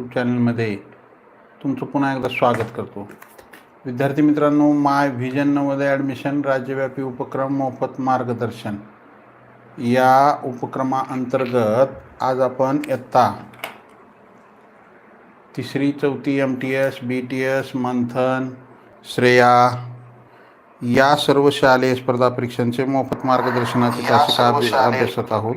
YouTube चॅनलमध्ये तुमचं पुन्हा एकदा स्वागत करतो. विद्यार्थी मित्रांनो माय व्हिजन नवोदय ॲडमिशन राज्यव्यापी उपक्रम मोफत मार्गदर्शन. या उपक्रमाअंतर्गत आज आपण इयत्ता तिसरी चौथी M T S B T S Manthan Shreya या सर्व शालेय स्पर्धा परीक्षांचे मोफत मार्गदर्शनाचे तासिका अभ्य- अभ्यासत आहोत.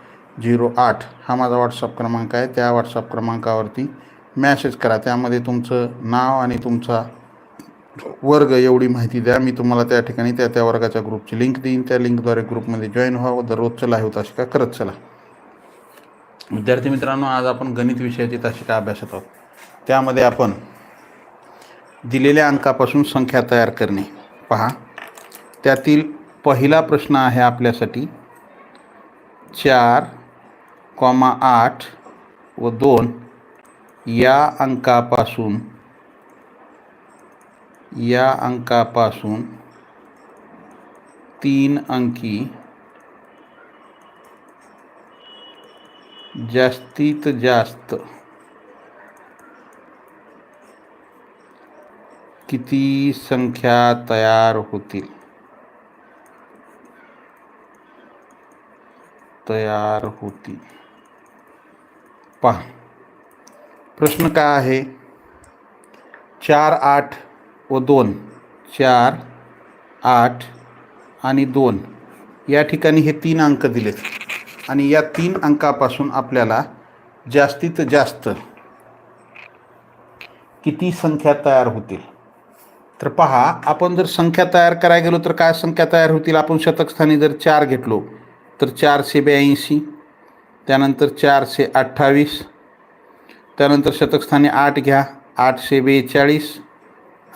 झिरो आठ हा माझा व्हॉट्सअप क्रमांक आहे. त्या व्हॉट्सअप क्रमांकावरती मॅसेज करा. त्यामध्ये तुमचं नाव आणि तुमचा वर्ग एवढी माहिती द्या. मी तुम्हाला त्या ठिकाणी त्या त्या वर्गाच्या ग्रुपची लिंक देईन. त्या लिंकद्वारे ग्रुपमध्ये जॉईन व्हावं दररोजचं लाईव्ह तासिका करत चला. विद्यार्थी मित्रांनो आज आपण गणित विषयाची तासिका अभ्यासत आहोत? त्यामध्ये आपण दिलेल्या अंकापासून संख्या तयार करणे. पहा. त्यातील पहिला प्रश्न आहे आपल्यासाठी. चार कॉमा आठ व दोन या अंकापासून या अंकापासून तीन अंकी जास्तीत जास्त किती संख्या तयार होतील? तयार होतील. पहा. प्रश्न काय आहे? चार आठ व दोन. चार आठ आणि दोन. या ठिकाणी हे तीन अंक दिलेत. आणि या तीन अंकापासून आपल्याला जास्तीत जास्त किती संख्या तयार होतील? तर पहा आपण जर संख्या तयार करायला गेलो तर काय संख्या तयार होतील? आपण शतकस्थानी जर चार घेतलो तर चारशे ब्याऐंशी. त्यानंतर चारशे अठ्ठावीस. त्यानंतर शतकस्थानी आठ घ्या. आठशे बेचाळीस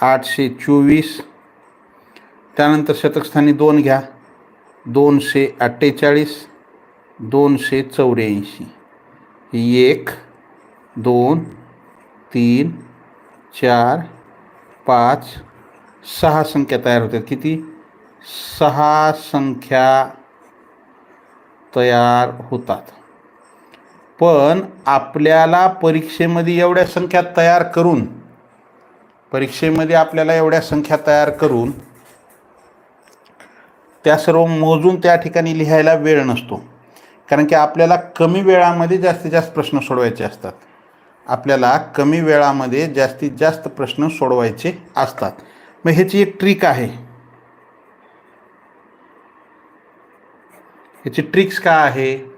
आठशे चोवीस. त्यानंतर शतकस्थानी दोन घ्या. दोनशे अठ्ठेचाळीस दोनशे चौऱ्याऐंशी. एक दोन तीन चार पाच सहा संख्या तयार होतात. किती? सहा संख्या तयार होतात. पण आपल्याला परीक्षेमध्ये एवढ्या संख्या तयार करून परीक्षेमध्ये आपल्याला एवढ्या संख्या तयार करून त्या सर्व मोजून त्या ठिकाणी लिहायला वेळ नसतो. कारण की आपल्याला कमी वेळामध्ये जास्तीत जास्त प्रश्न सोडवायचे असतात. आपल्याला कमी वेळामध्ये जास्तीत जास्त प्रश्न सोडवायचे असतात. मग ह्याची एक ट्रिक आहे. ह्याची ट्रिक्स काय आहे?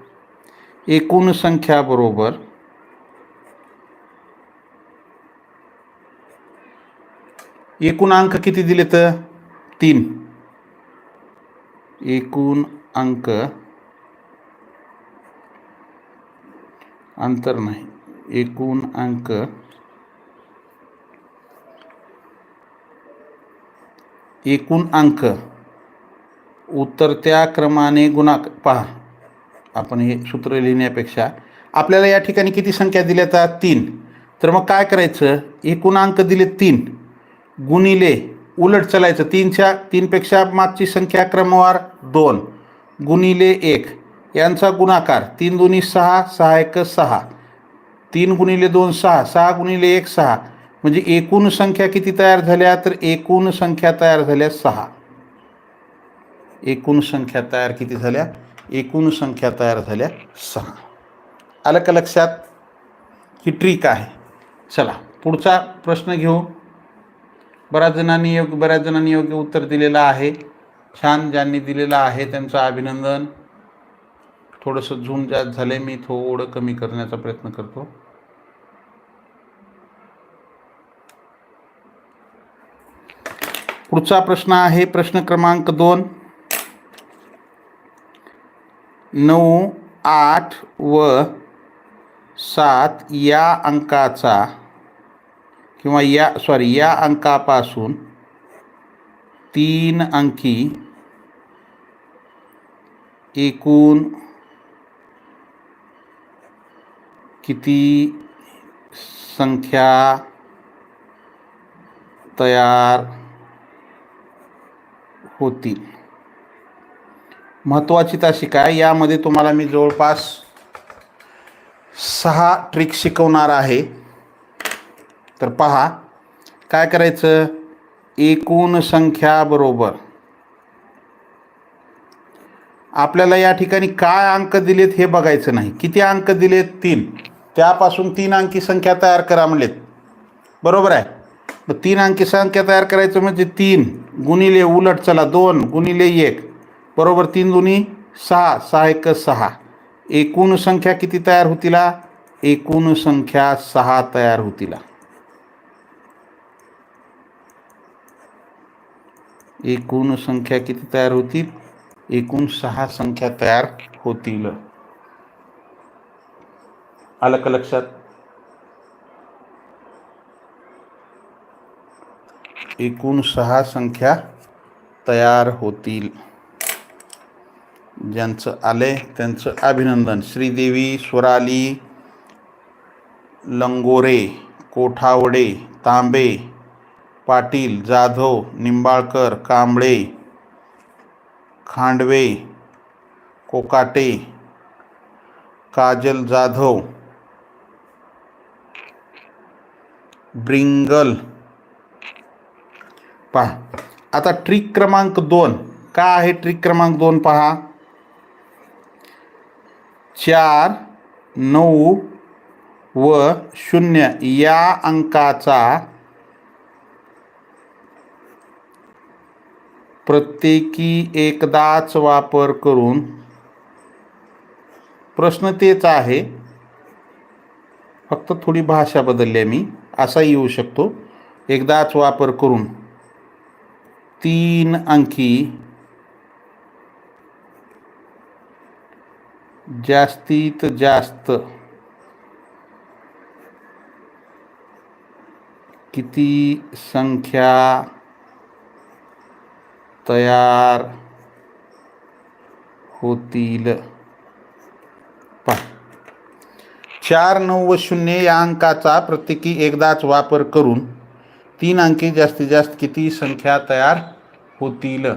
एकूण संख्या बरोबर. एकूण अंक किती दिले तर तीन. एकूण अंक. अंतर नाही. एकूण अंक. एकूण अंक. उतरत्या क्रमाने गुणाक पहा. आपण हे सूत्र लिहिण्यापेक्षा आपल्याला या ठिकाणी किती संख्या दिल्या तर? तीन. तर मग काय करायचं? एकूण अंक दिले तीन. गुणिले उलट चालायचं. तीनच्या तीनपेक्षा मागची संख्या क्रमवार दोन. गुणिले एक. यांचा गुणाकार. तीन दोन्ही सहा सहा एक सहा. तीन गुणिले दोन सहा. सहा गुणिले एक सहा. म्हणजे एकूण संख्या किती तयार झाल्या? तर एकूण संख्या तयार झाल्या सहा. एकूण संख्या तयार किती झाल्या? एकूण संख्या तयार झाल्या सहा. आलं का लक्षात ही ट्रिक आहे. चला पुढचा प्रश्न घेऊ. बऱ्याच जणांनी योग्य बऱ्याच जणांनी योग्य उत्तर दिलेलं आहे. छान ज्यांनी दिलेलं आहे त्यांचं अभिनंदन. थोडंसं झूम जास्त झाले मी थोडं कमी करण्याचा प्रयत्न करतो. पुढचा प्रश्न आहे प्रश्न क्रमांक दोन. नऊ आठ व सात या अंकाचा किंवा या सॉरी या अंकापासून तीन अंकी एकूण किती संख्या तयार होतील? महत्त्वाची ताशी काय यामध्ये तुम्हाला मी जवळपास सहा ट्रिक शिकवणार आहे. तर पहा काय करायचं? एकूण संख्या बरोबर. आपल्याला या ठिकाणी काय अंक दिलेत हे बघायचं नाही. किती अंक दिलेत? तीन. त्यापासून तीन अंकी संख्या तयार करा म्हणलेत. बरोबर आहे? मग तीन अंकी संख्या तयार करायचं म्हणजे तीन. गुणिले उलट चला दोन गुणिले एक. बरोबर तीन दुनी सहा. सहा एक सहा. एकूण संख्या किती तयार होतीला? एकूण संख्या सहा तयार होतीला. एकूण संख्या किती तयार होतील एकूण सहा संख्या तयार होतील. आलं का लक्षात? एकूण सहा संख्या तयार होतील. ज्यांचं आले त्यांचं अभिनंदन. श्रीदेवी स्वराली लंगोरे कोठावडे तांबे पाटील जाधव निंबाळकर कांबळे खांडवे कोकाटे काजल जाधव ब्रिंगल. पहा आता ट्रिक क्रमांक दोन. का आहे ट्रिक क्रमांक दोन? पहा. चार नऊ व शून्य या अंकाचा प्रत्येकी एकदाच वापर करून प्रश्न तेच आहे. फक्त थोडी भाषा बदलली आहे मी. असा येऊ शकतो. एकदाच वापर करून तीन अंकी जास्तीत जास्त किती संख्या तयार होतील? पहा. चार नऊ व शून्य या अंकाचा प्रत्येकी एकदाच वापर करून तीन अंकी जास्तीत जास्त किती संख्या तयार होतील?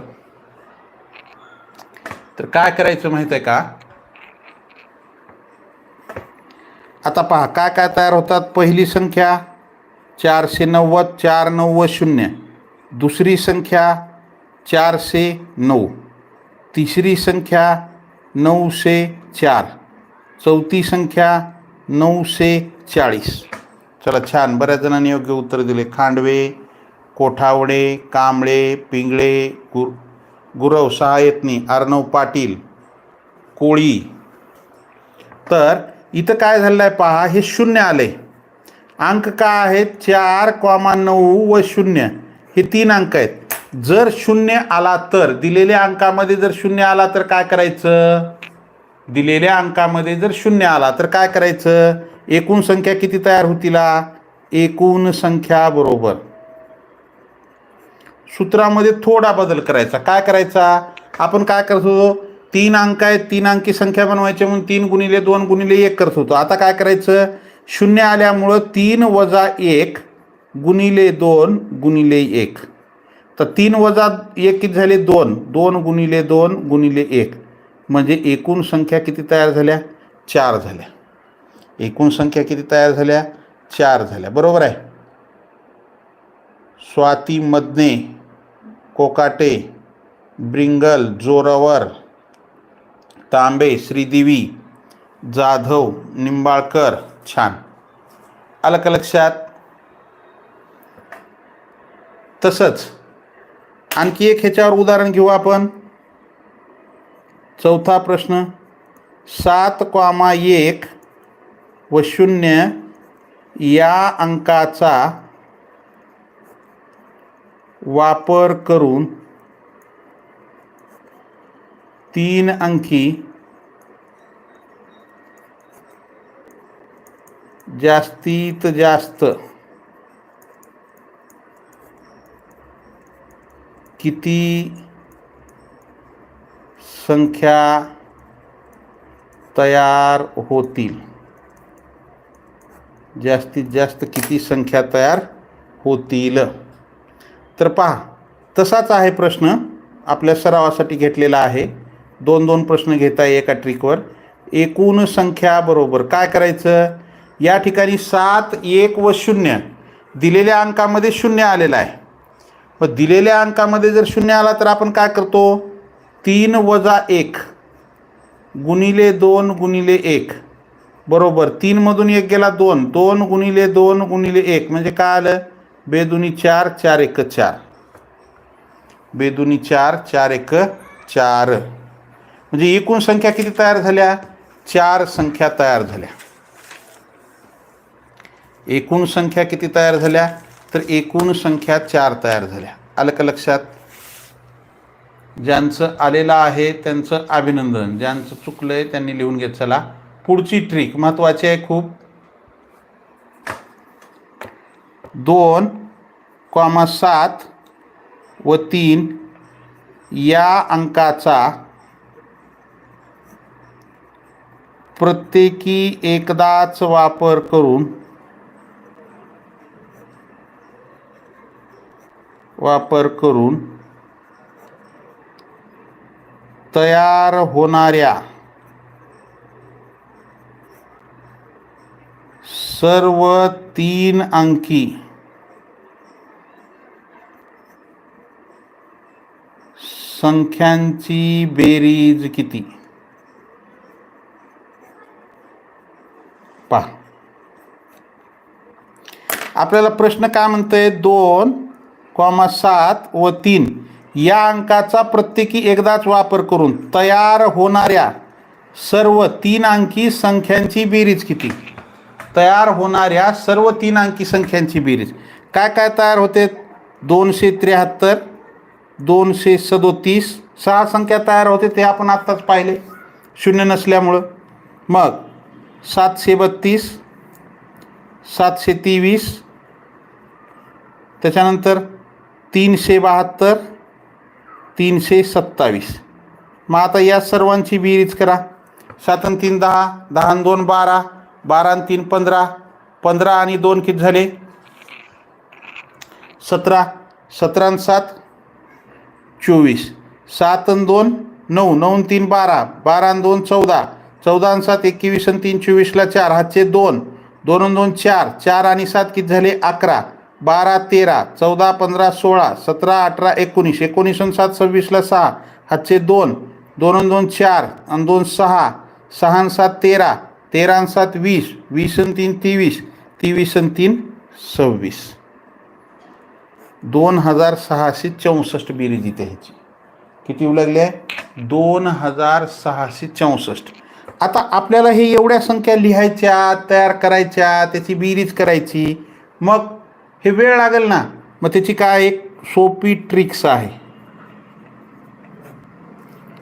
तर काय करायचं माहीत आहे का? आता पहा काय काय तयार होतात? पहिली संख्या चारशे नव्वद चार नव्वद शून्य. दुसरी संख्या चारशे नऊ. तिसरी संख्या नऊशे चार. चौथी संख्या नऊशे चाळीस. चला छान. बऱ्याच जणांनी योग्य उत्तर दिले. खांडवे कोठावडे कांबळे पिंगळे गुर गुरव सहायतनी अर्णव पाटील कोळी. तर इथं काय झालं आहे पहा हे शून्य आले. अंक काय आहेत? चार कॉमा नऊ व शून्य. हे तीन अंक आहेत. जर शून्य आला तर दिलेल्या अंकामध्ये जर शून्य आला तर काय करायचं? दिलेल्या अंकामध्ये जर शून्य आला तर काय करायचं? एकूण संख्या किती तयार होतीला? एकूण संख्या बरोबर. सूत्रामध्ये थोडा बदल करायचा. काय करायचा? आपण काय करतो तीन अंक आहेत तीन अंकी संख्या बनवायची म्हणून तीन गुणिले दोन गुणिले एक करत होतो. आता काय करायचं? शून्य आल्यामुळं तीन वजा एक गुणिले दोन गुणिले एक. तर तीन वजा एक किती झाले? दोन. दोन गुणिले दोन गुणिले एक. म्हणजे एकूण संख्या किती तयार झाल्या? चार झाल्या. एकूण संख्या किती तयार झाल्या? चार झाल्या. बरोबर आहे? स्वाती मदने कोकाटे ब्रिंगल जोरावर तांबे श्रीदेवी जाधव निंबाळकर छान. आलं का लक्षात तसंच आणखी एक ह्याच्यावर उदाहरण घेऊ आपण. चौथा प्रश्न सात कॉमा एक व शून्य या अंकाचा वापर करून तीन अंकी जास्तीत जास्त किती संख्या तयार होतील? जास्तीत जास्त किती संख्या तयार होतील? तर पहा तसाच आहे प्रश्न आपल्या सरावासाठी घेतलेला आहे. दोन दोन प्रश्न घेता एका ट्रिकवर एकूण संख्या बरोबर काय करायचं? या ठिकाणी सात एक व शून्य दिलेल्या अंकामध्ये शून्य आलेलं आहे. व दिलेल्या अंकामध्ये जर शून्य आला तर आपण काय करतो? तीन वजा एक गुणिले दोन गुणिले एक. बरोबर तीनमधून एक गेला दोन. दोन गुणिले दोन गुणिले एक. म्हणजे काय आलं? बेदुनी चार चार एक चार. बेदुनी चार चार एक चार. म्हणजे एकूण संख्या किती तयार झाल्या? चार संख्या तयार झाल्या. एकूण संख्या किती तयार झाल्या? तर एकूण संख्या चार तयार झाल्या. आलं का लक्षात? ज्यांचं आलेलं आहे त्यांचं अभिनंदन. ज्यांचं चुकलं आहे त्यांनी लिहून घेत चला. पुढची ट्रिक महत्त्वाची आहे खूप. दोन कॉमा सात व तीन या अंकाचा प्रत्येकी एकदाच वापर करून वापर करून तयार होणाऱ्या सर्व तीन अंकी संख्यांची बेरीज किती? पहा. आपल्याला प्रश्न काय म्हणतोय? दोन कॉमा सात व तीन. या अंकाचा प्रत्येकी एकदाच वापर करून तयार होणाऱ्या सर्व तीन अंकी संख्यांची बेरीज किती? तयार होणाऱ्या सर्व तीन अंकी संख्यांची बेरीज. काय काय तयार होते? दोनशे त्र्याहत्तर दोनशे सदोतीस सहा संख्या तयार होते ते आपण आत्ताच पाहिले. शून्य नसल्यामुळं. मग सातशे बत्तीस सातशे तेवीस त्याच्यानंतर तीनशे बहात्तर तीनशे सत्तावीस. मग आता या सर्वांची बेरीज करा. सात आणि तीन दहा दहा आणि दोन बारा बारा आणि तीन पंधरा पंधरा आणि दोन किती झाले? सतरा. सतरा आणि सात चोवीस. सात आणि दोन नऊ. नऊ तीन बारा. बारा आणि दोन चौदा. चौदा आणि सात एकवीस आणि तीन चोवीसला चार हातचे दोन. दोन दोन चार. चार आणि सात किती झाले? अकरा. बारा तेरा. चौदा पंधरा सोळा. सतरा अठरा एकोणीस. एकोणीस आणि सात सव्वीसला सहा. हातचे दोन. दोन दोन चार. आणि दोन सहा. सहा आणि सात तेरा. तेरा आणि सात वीस. वीस आणि तीन तेवीस. तेवीस आणि तीन सव्वीस. दोन हजार सहाशे चौसष्ट बेरीज इथे ह्याची. किती येऊ लागले आहे दोन हजार सहाशे चौसष्ट. आता आपल्याला हे एवढ्या संख्या लिहायच्या तयार करायच्या त्याची बेरीज करायची मग हे वेळ लागेल ना? मग त्याची काय एक सोपी ट्रिक्स आहे.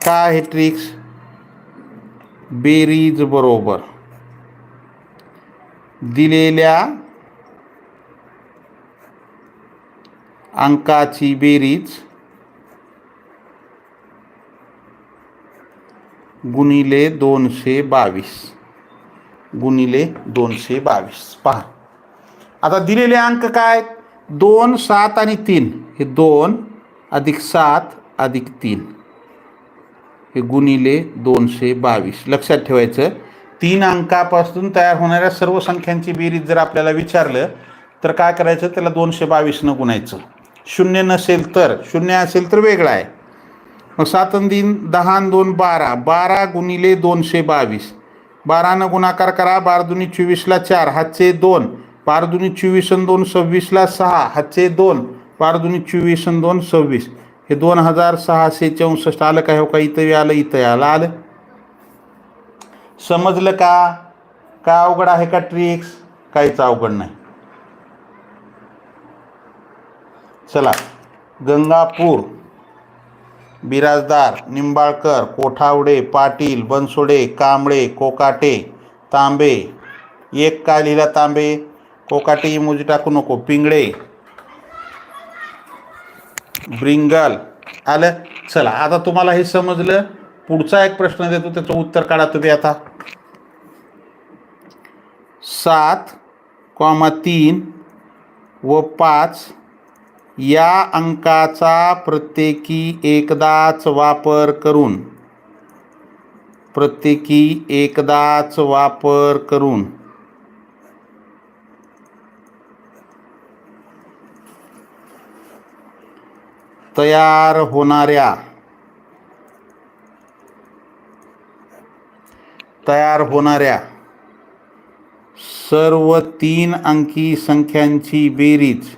काय आहे ट्रिक्स? बेरीज बरोबर. दिलेल्या अंकाची बेरीज गुणिले दोनशे बावीस. गुणिले दोनशे बावीस. पहा. आता दिलेले अंक काय दोन सात आणि तीन. हे दोन अधिक सात अधिक तीन. हे गुणिले दोनशे बावीस. लक्षात ठेवायचं तीन अंकापासून तयार होणाऱ्या सर्व संख्यांची बेरीज जर आपल्याला विचारलं तर काय करायचं? त्याला दोनशे बावीसनं गुणायचं. शून्य नसेल तर शून्य असेल तर वेगळा आहे. मग सात दिन दहा दोन बारा. बारा गुणिले दोनशे बावीस. बारानं गुणाकार करा बारा दुनी चोवीसला चार हातचे दोन. बारा दुनी चोवीस आणि दोन सव्वीसला सहा हातचे दोन. बारा दुनी चोवीस आणि दोन सव्वीस. हे दोन हजार सहाशे चौसष्ट आलं का हो का? इथं आलं इथं आलं. आलं? समजलं का? का अवघड आहे का ट्रिक्स काहीच अवघड नाही. चला. गंगापूर. बिराजदार निंबाळकर कोठावडे पाटील बनसोडे कांबळे कोकाटे तांबे. एक काय लिहिला तांबे? कोकाटे इमोजी टाकू नको पिंगळे. ब्रिंगल. आलं? चला आता तुम्हाला हे समजलं. पुढचा एक प्रश्न देतो त्याचं उत्तर काढा तुम्ही आता. सात कॉमा तीन व पाच. या अंकाचा प्रत्येकी एकदाच वापर करून प्रत्येकी एकदाच वापर करून. तयार होणाऱ्या तयार होणाऱ्या सर्व तीन अंकी संख्यांची बेरीज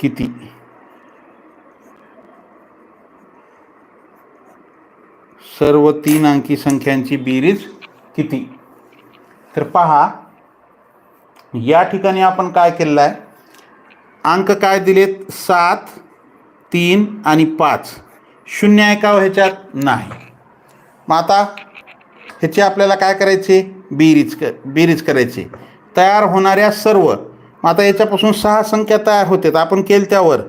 किती? सर्व तीन अंकी संख्यांची बेरीज किती? तर पहा या ठिकाणी आपण काय केलेलं आहे अंक काय दिलेत? सात तीन आणि पाच. शून्य आहे का हो ह्याच्यात? नाही. मग आता ह्याची आपल्याला काय करायचे? बेरीज क बेरीज करायची. तयार होणाऱ्या सर्व आता याच्यापासून सहा संख्या तयार होतात आपण केल त्यावर.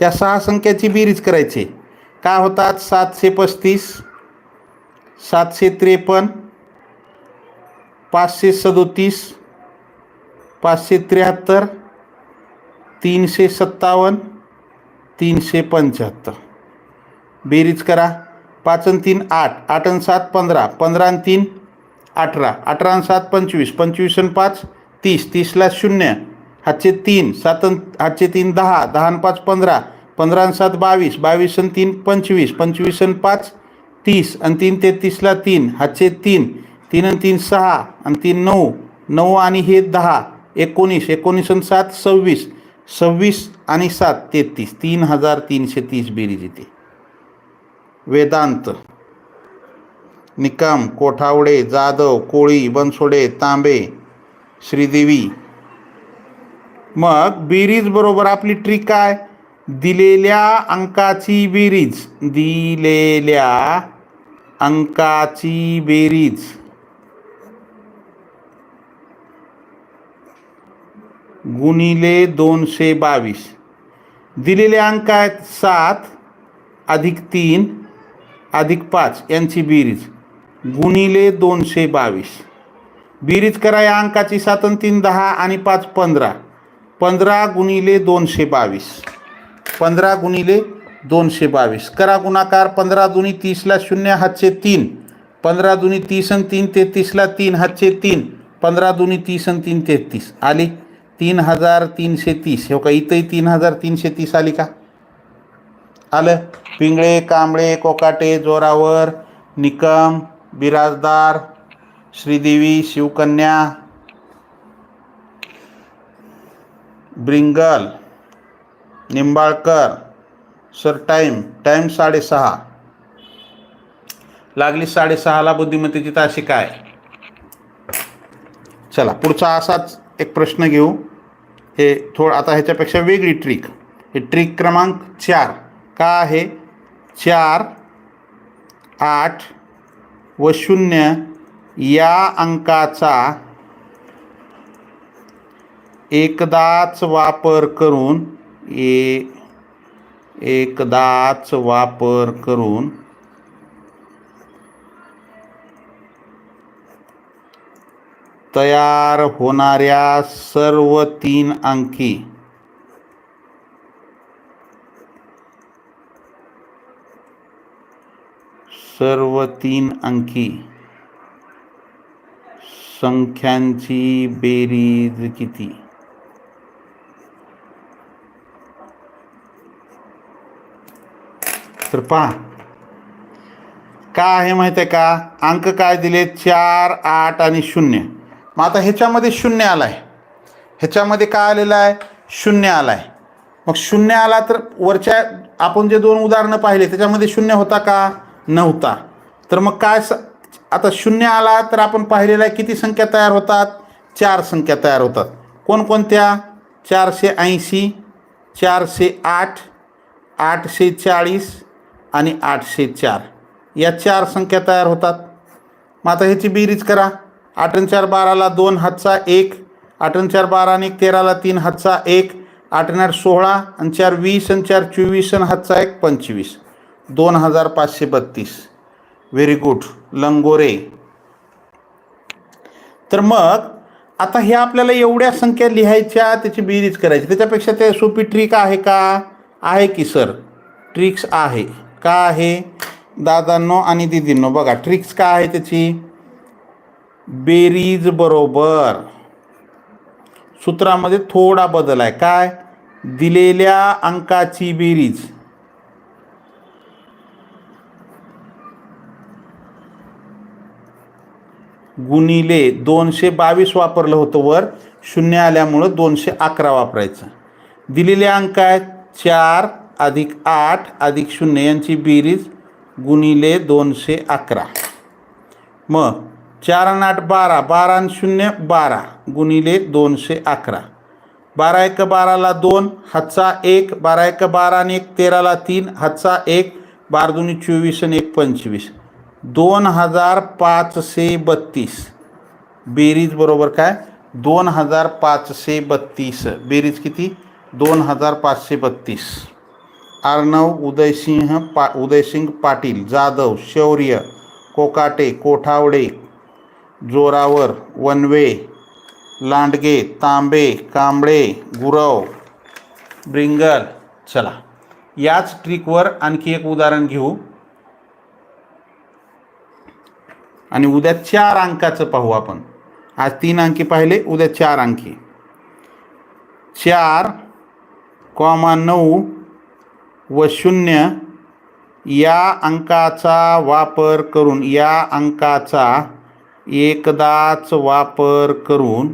त्या सहा संख्याची बेरीज करायची. काय होतात? सातशे पस्तीस सातशे त्रेपन्न पाचशे सदोतीस पाचशे त्र्याहत्तर तीनशे सत्तावन्न तीनशे पंच्याहत्तर. बेरीज करा. पाच आणि तीन आठ. आठ आणि सात पंधरा. पंधरा आणि तीन अठरा. अठरा आणि सात पंचवीस. पंचवीस आणि पाच तीस. तीसला शून्य. हातचे तीन सात हातचे तीन दहा दहा आणि पाच पंधरा. पंधरा आणि सात बावीस. बावीस आणि तीन पंचवीस. पंचवीस आणि पाच तीस. आणि तीन तेहतीसला तीन. हातचे तीन. तीन आणि तीन सहा. आणि तीन नऊ. नऊ आणि हे दहा. एकोणीस. एकोणीस आणि सात सव्वीस. सव्वीस आणि सात तेहतीस. तीन हजार तीनशे तीस बेरीज येते. वेदांत. निकम कोठावडे जाधव कोळी बनसोडे तांबे श्रीदेवी. मग बेरीज बरोबर आपली ट्रिक काय? दिलेल्या अंकाची बेरीज. दिलेल्या अंकाची बेरीज. गुणिले दोनशे बावीस. दिलेले अंक आहेत सात अधिक तीन अधिक पाच यांची बेरीज. गुणिले दोनशे बावीस. बेरीज करा या अंकाची सात आणि तीन दहा आणि पाच पंधरा. पंधरा गुणिले दोनशे बावीस. पंधरा गुणिले दोनशे बावीस. करा गुणाकार पंधरा दुनी तीसला शून्य हातचे तीन. पंधरा दुनी तीस आणि तीन तेहतीसला तीन हातचे तीन. पंधरा दुनी तीस आणि तीन तेहतीस. आली? तीन हजार तीनशे तीस. हो का इथंही तीन हजार तीनशे तीस आली का? आलं? Pingale Kamble Kokate Jorawar Nikam Biradar Shridevi Shivkanya Bringal Nimbalkar sir time time साडेसहा. लागली साडेसहाला बुद्धिमत्तेची ताशी काय? चला पुढचा असाच एक प्रश्न घेऊ. हे थोडं आता ह्याच्यापेक्षा वेगळी ट्रिक हे ट्रिक क्रमांक चार. का आहे? चार आठ व शून्य या अंकाचा एकदाच वापर करून ए एकदाच वापर करून तयार होणाऱ्या सर्व तीन अंकी सर्व तीन अंकी संख्यांची बेरीज किती? तर पहा. काय आहे माहिती आहे का? अंक काय दिले? चार आठ आणि शून्य. मग आता ह्याच्यामध्ये शून्य आला आहे ह्याच्यामध्ये काय आलेलं आहे? शून्य आला आहे मग शून्य आला तर वरच्या आपण जे दोन उदाहरणं पाहिले त्याच्यामध्ये शून्य होता का? नव्हता. तर मग काय स आता शून्य आला तर आपण पाहिलेलं आहे किती संख्या तयार होतात? चार संख्या तयार होतात. कोणकोणत्या? चारशे ऐंशी चारशे आठ आठशे चाळीस आणि आठशे चार. या चार संख्या तयार होतात. मग आता ह्याची बेरीज करा. आठ चार बाराला दोन हातचा एक आठ चार बारा आणि तेराला तीन हातचा एक आठ आठ सोळा आणि चार वीस आणि चार चोवीस आणि हातचा एक पंचवीस. दोन हजार पाचशे बत्तीस. Very good Langore. तर मग आता हे आपल्याला एवढ्या संख्या लिहायच्या त्याची बेरीज करायची. त्याच्यापेक्षा ते सोपी ट्रिक आहे का? आहे की सर ट्रिक्स आहे. का आहे? दादांनो आणि दिदींनो बघा ट्रिक्स का आहे त्याची? बेरीज बरोबर. सूत्रामध्ये थोडा बदल आहे. काय? दिलेल्या अंकाची बेरीज. गुणिले दोनशे बावीस वापरलं होतं वर. शून्य आल्यामुळं दोनशे अकरा वापरायचं. दिलेले अंक आहेत चार अधिक आठ अधिक शून्य यांची बेरीज गुणिले दोनशे अकरा. मग चार आणि आठ बारा बारा आणि शून्य बारा गुणिले दोनशे अकरा. बारा एक बाराला दोन हातचा एक बारा एक बारा आणि एक तेराला तीन हातचा एक बारा दोन्ही चोवीस आणि एक पंचवीस. दोन हजार पाचशे बत्तीस. बेरीज बरोबर काय? दोन हजार पाचशे बत्तीस. बेरीज किती? दोन हजार पाचशे बत्तीस. अर्णव उदयसिंह पा उदयसिंग पाटील जाधव शौर्य कोकाटे कोठावडे जोरावर वनवे लांडगे तांबे कांबळे गुरव ब्रिंगल चला. याच ट्रिकवर आणखी एक उदाहरण घेऊ. आणि उद्या चार अंकाचं पाहू आपण. आज तीन अंकी पाहिले उद्या चार अंकी. चार कॉमा नऊ व शून्य या अंकाचा वापर करून या अंकाचा एकदाच वापर करून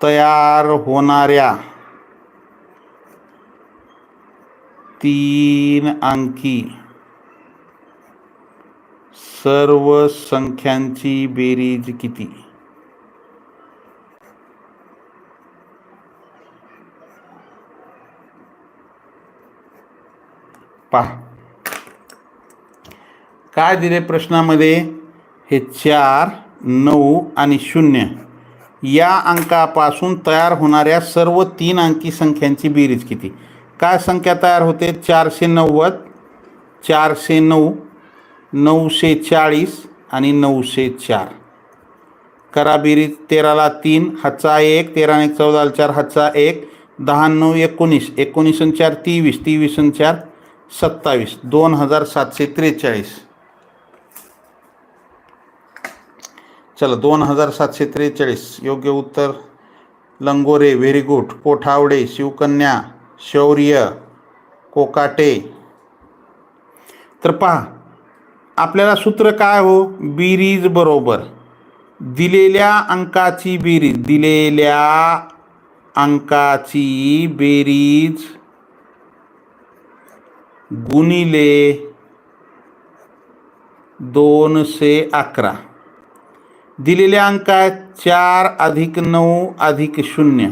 तयार होणाऱ्या तीन अंकी सर्व संख्यांची बेरीज किती? पहा. काय दिले प्रश्नामध्ये? हे चार नऊ आणि शून्य. या अंकापासून तयार होणाऱ्या सर्व तीन अंकी संख्यांची बेरीज किती? काय संख्या तयार होते? चारशे नव्वद चारशे नऊ नऊशे चाळीस आणि नऊशे चार. करा बेरीज. तेराला तीन हातचा एक तेरा एक चौदा चार हातचा एक. दहा नऊ एकोणीस. एकोणीस चार तेवीस. तेवीस चार सत्तावीस दोन हजार सातशे त्रेचाळीस. चला दोन हजार सातशे त्रेचाळीस. योग्य उत्तर लंगोरे व्हेरी गुड. कोठावडे शिवकन्या शौर्य कोकाटे. तर पहा आपल्याला सूत्र काय हो? बिरीज बरोबर. दिलेल्या अंकाची बेरीज दिलेल्या अंकाची बेरीज गुणिले दोनशे अकरा. दिलेले अंक आहेत चार अधिक नऊ अधिक शून्य.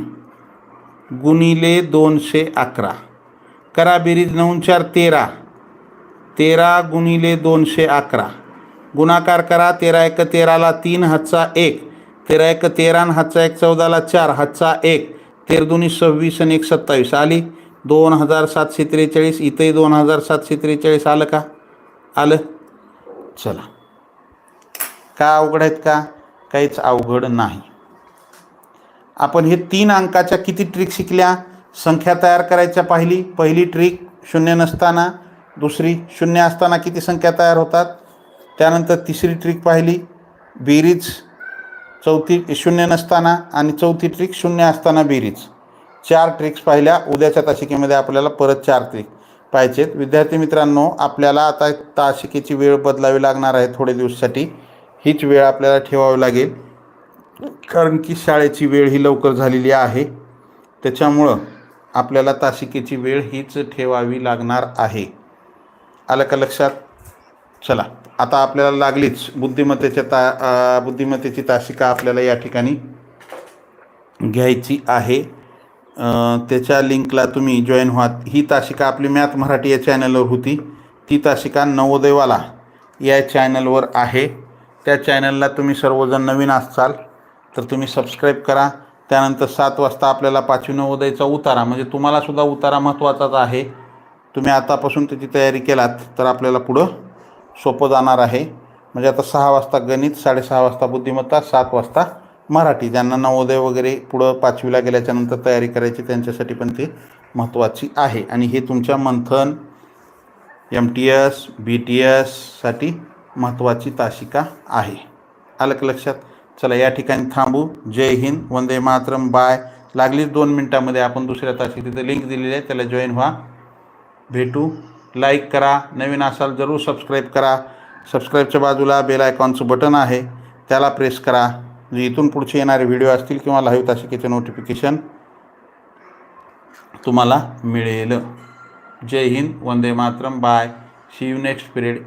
गुणिले दोनशे अकरा. करा बेरीज नऊ चार तेरा. तेरा गुणिले दोनशे अकरा. गुणाकार करा तेरा एक तेराला तीन हातचा एक. तेरा एक तेरा आणि हातचा एक चौदाला चार हातचा एक. तेर दोन्ही सव्वीस आणि एक सत्तावीस. आली? दोन हजार सातशे त्रेचाळीस इथंही दोन हजार सातशे त्रेचाळीस आलं का? आलं? चला. का अवघड आहेत का? काहीच अवघड नाही. आपण हे तीन अंकाच्या किती ट्रिक शिकल्या? संख्या तयार करायच्या पाहिली. पहिली ट्रिक शून्य नसताना दुसरी शून्य असताना किती संख्या तयार होतात? त्यानंतर तिसरी ट्रिक पाहिली. बेरीज चौथी शून्य नसताना आणि चौथी ट्रिक शून्य असताना बेरीज. चार ट्रिक्स पाहिल्या. उद्याच्या तासिकेमध्ये आपल्याला परत चार ट्रिक पाहिजेत विद्यार्थी मित्रांनो आपल्याला आता तासिकेची वेळ बदलावी लागणार आहे थोडे दिवसासाठी. हीच वेळ आपल्याला ठेवावी लागेल. कारण की शाळेची वेळ ही लवकर झालेली आहे. त्याच्यामुळं आपल्याला तासिकेची वेळ हीच ठेवावी लागणार आहे. आलं का लक्षात? चला आता आपल्याला लागलीच बुद्धिमत्तेच्या ता बुद्धिमत्तेची तासिका आपल्याला या ठिकाणी घ्यायची आहे. त्याच्या लिंकला तुम्ही जॉईन व्हा. ही तासिका आपली मॅथ मराठी या चॅनलवर होती. ती तासिका नवोदयवाला या चॅनलवर आहे. त्या चॅनलला तुम्ही सर्वजण नवीन असाल तर तुम्ही सबस्क्राईब करा. त्यानंतर सात वाजता आपल्याला पाचवी नवोदयचा उतारा म्हणजे तुम्हालासुद्धा उतारा महत्त्वाचाच आहे. तुम्ही आतापासून त्याची तयारी केलात तर आपल्याला पुढं सोपं जाणार आहे. म्हणजे आता सहा वाजता गणित साडेसहा वाजता बुद्धिमत्ता सात वाजता मराठी. ज्यांना नवोदय वगैरे पुढं पाचवीला गेल्याच्यानंतर तयारी करायची त्यांच्यासाठी पण ते महत्त्वाची आहे. आणि हे तुमच्या Manthan M T S B T एससाठी महत्त्वाची तासिका आहे. आलं का लक्षात? चला या ठिकाणी थांबू. जय हिंद वंदे मातरम बाय. लागलीच दोन मिनटामध्ये आपण दुसऱ्या तासिक तिथे लिंक दिलेली आहे त्याला जॉईन व्हा. भेटू. लाईक करा. नवीन असाल जरूर सबस्क्राईब करा. सबस्क्राईबच्या बाजूला बेल आयकॉनचं बटन आहे. त्याला प्रेस करा. म्हणजे इथून पुढचे येणारे व्हिडिओ असतील किंवा लाईव्ह तासिकेचे नोटिफिकेशन तुम्हाला मिळेल. Jai Hind Vande Mataram bye see you next period